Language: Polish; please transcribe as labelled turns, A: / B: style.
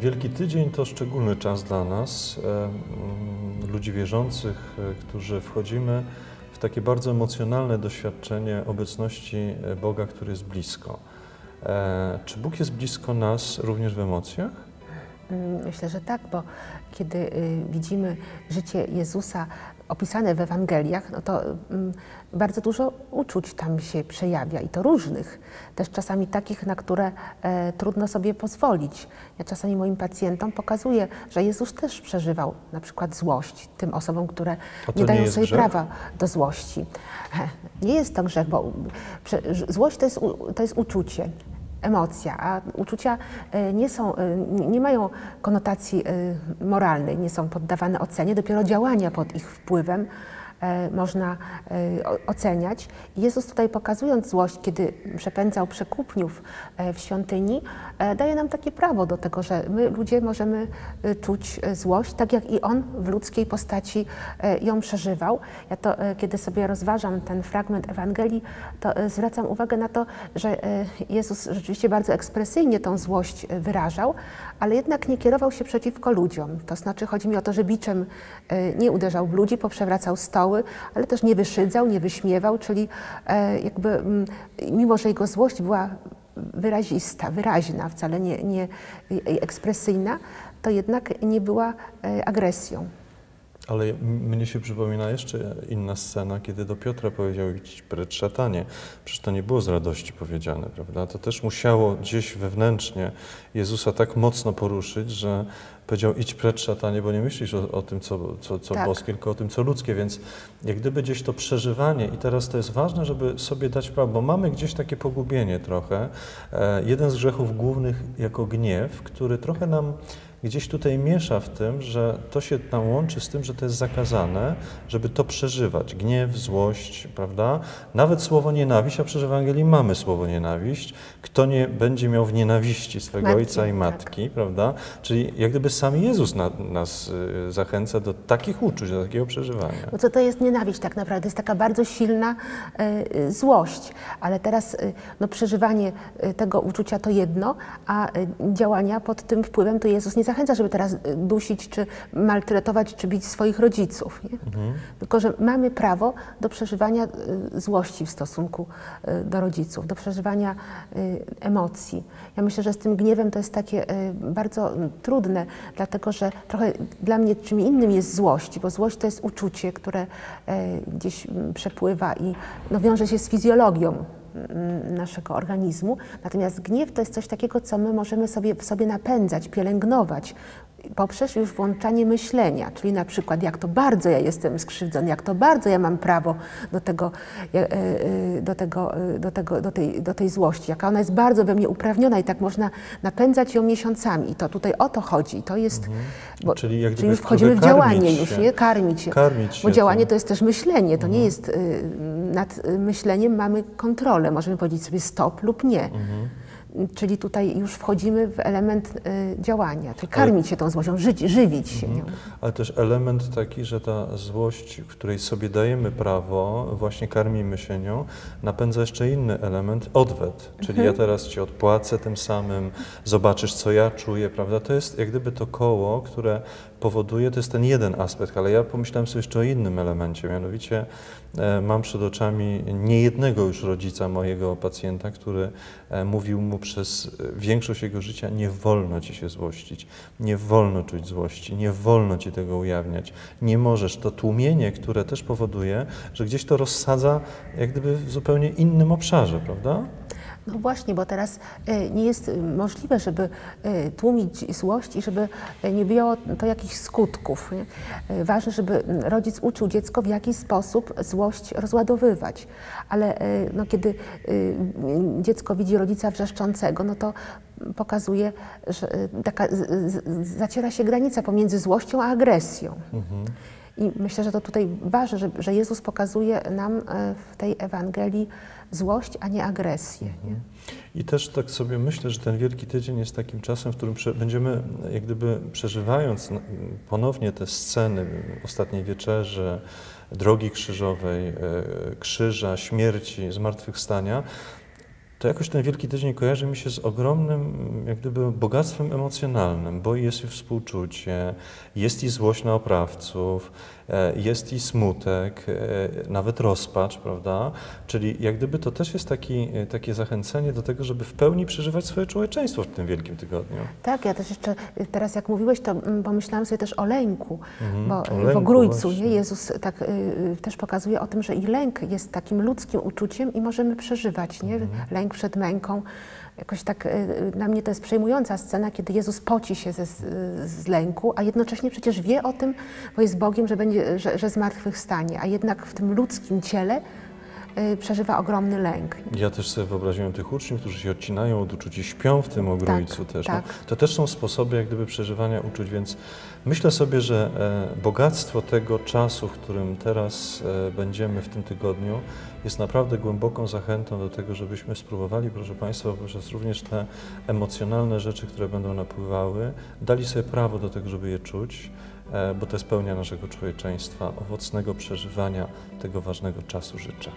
A: Wielki Tydzień to szczególny czas dla nas, e, mm, ludzi wierzących, e, którzy wchodzimy w takie bardzo emocjonalne doświadczenie obecności e, Boga, który jest blisko. Czy Bóg jest blisko nas również w emocjach?
B: Mm, myślę, że tak, bo kiedy y, widzimy życie Jezusa opisane w Ewangeliach, no to mm, bardzo dużo uczuć tam się przejawia i to różnych, też czasami takich, na które e, trudno sobie pozwolić. Ja czasami moim pacjentom pokazuję, że Jezus też przeżywał na przykład złość tym osobom, które nie dają
A: nie
B: sobie
A: grzech?
B: prawa do złości. Nie jest to grzech, bo złość to jest, to jest uczucie emocja, a uczucia e, nie, są, e, nie mają konotacji e, moralnej, nie są poddawane ocenie, dopiero działania pod ich wpływem można e, oceniać. Jezus tutaj pokazując złość, kiedy przepędzał przekupniów e, w świątyni, daje nam takie prawo do tego, że my ludzie możemy czuć złość, tak jak i On w ludzkiej postaci ją przeżywał. Ja to, kiedy sobie rozważam ten fragment Ewangelii, to zwracam uwagę na to, że Jezus rzeczywiście bardzo ekspresyjnie tą złość wyrażał, ale jednak nie kierował się przeciwko ludziom. To znaczy chodzi mi o to, że biczem nie uderzał w ludzi, poprzewracał stoł, ale też nie wyszydzał, nie wyśmiewał, czyli e, jakby mm, mimo, że jego złość była wyrazista, wyraźna, wcale nie, nie ekspresyjna, to jednak nie była e, agresją.
A: Ale mnie się przypomina jeszcze inna scena, kiedy do Piotra powiedział idź precz szatanie. Przecież to nie było z radości powiedziane, prawda? To też musiało gdzieś wewnętrznie Jezusa tak mocno poruszyć, że powiedział idź precz szatanie, bo nie myślisz o, o tym, co, co, co tak. boskie, tylko o tym, co ludzkie, więc jak gdyby gdzieś to przeżywanie i teraz to jest ważne, żeby sobie dać prawo, bo mamy gdzieś takie pogubienie trochę. E, jeden z grzechów głównych jako gniew, który trochę nam gdzieś tutaj miesza w tym, że to się nam łączy z tym, że to jest zakazane, żeby to przeżywać. Gniew, złość, prawda? Nawet słowo nienawiść, a przecież w Ewangelii mamy słowo nienawiść. Kto nie będzie miał w nienawiści swego matki, ojca i matki, tak. prawda? Czyli jak gdyby sam Jezus na, nas y, zachęca do takich uczuć, do takiego przeżywania.
B: No co to jest nienawiść tak naprawdę? To jest taka bardzo silna y, złość, ale teraz y, no, przeżywanie y, tego uczucia to jedno, a y, działania pod tym wpływem to Jezus nie zachęca, żeby teraz y, dusić, czy maltretować, czy bić swoich rodziców. Mhm. Tylko, że mamy prawo do przeżywania y, złości w stosunku y, do rodziców, do przeżywania emocji. Ja myślę, że z tym gniewem to jest takie bardzo trudne, dlatego że trochę dla mnie czym innym jest złość, bo złość to jest uczucie, które gdzieś przepływa i no, wiąże się z fizjologią naszego organizmu. Natomiast gniew to jest coś takiego, co my możemy sobie w sobie napędzać, pielęgnować, poprzez już włączanie myślenia, czyli na przykład jak to bardzo ja jestem skrzywdzony, jak to bardzo ja mam prawo do tego, e, e, do, tego, e, do, tego, do, tej, do tej złości, jaka ona jest bardzo we mnie uprawniona i tak można napędzać ją miesiącami. I to tutaj o to chodzi. To jest, mhm.
A: bo, czyli, jak
B: czyli wchodzimy w działanie się. już, nie? Karmić się.
A: Karmić się
B: bo działanie to. to jest też myślenie, to mhm. nie jest, nad myśleniem mamy kontrolę, możemy powiedzieć sobie stop lub nie. Mhm. Czyli tutaj już wchodzimy w element y, działania, czyli karmić Ale, się tą złością, żyć, żywić się nią.
A: Ale też element taki, że ta złość, której sobie dajemy prawo, właśnie karmimy się nią, napędza jeszcze inny element, odwet. Czyli mhm. ja teraz Ci odpłacę tym samym, zobaczysz, co ja czuję, prawda? To jest jak gdyby to koło, które powoduje, to jest ten jeden aspekt, ale ja pomyślałem sobie jeszcze o innym elemencie, mianowicie e, mam przed oczami niejednego już rodzica mojego pacjenta, który e, mówił mu przez e, większość jego życia, nie wolno ci się złościć, nie wolno czuć złości, nie wolno ci tego ujawniać, nie możesz. To tłumienie, które też powoduje, że gdzieś to rozsadza jak gdyby w zupełnie innym obszarze, prawda?
B: No właśnie, bo teraz e, nie jest e, możliwe, żeby e, tłumić złość i żeby nie miało to jakichś skutków. Nie? Ważne, żeby rodzic uczył dziecko, w jaki sposób złość rozładowywać. Ale no, kiedy dziecko widzi rodzica wrzeszczącego, no to pokazuje, że taka zaciera się granica pomiędzy złością a agresją. Mhm. I myślę, że to tutaj ważne, że, że Jezus pokazuje nam w tej Ewangelii, złość, a nie agresję.
A: I też tak sobie myślę, że ten Wielki Tydzień jest takim czasem, w którym będziemy jak gdyby przeżywając ponownie te sceny ostatniej wieczerzy, drogi krzyżowej, e, krzyża, śmierci, zmartwychwstania, to jakoś ten Wielki Tydzień kojarzy mi się z ogromnym, jak gdyby, bogactwem emocjonalnym, bo jest i współczucie, jest i złość na oprawców, e, jest i smutek, e, nawet rozpacz, prawda? Czyli jak gdyby to też jest taki, e, takie zachęcenie do tego, żeby w pełni przeżywać swoje człowieczeństwo w tym Wielkim Tygodniu.
B: Tak, ja też jeszcze teraz jak mówiłeś, to mm, pomyślałam sobie też o lęku,
A: Mhm,
B: bo
A: o
B: y, w
A: lęku
B: Ogrójcu nie? Jezus tak y, też pokazuje o tym, że i lęk jest takim ludzkim uczuciem i możemy przeżywać, nie?
A: Mhm.
B: Lęk przed męką. Jakoś tak y, y, dla mnie to jest przejmująca scena, kiedy Jezus poci się ze, z, lęku, a jednocześnie przecież wie o tym, bo jest Bogiem, że, będzie, że, że zmartwychwstanie, a jednak w tym ludzkim ciele y, przeżywa ogromny lęk.
A: Ja też sobie wyobraziłem tych uczniów, którzy się odcinają od uczuć i śpią w tym ogrójcu też.
B: tak.
A: No, to też są sposoby jak gdyby przeżywania uczuć, więc myślę sobie, że e, bogactwo tego czasu, w którym teraz e, będziemy w tym tygodniu, jest naprawdę głęboką zachętą do tego, żebyśmy spróbowali, proszę Państwa, poprzez również te emocjonalne rzeczy, które będą napływały, dali sobie prawo do tego, żeby je czuć, e, bo to jest pełnia naszego człowieczeństwa, owocnego przeżywania tego ważnego czasu życzę.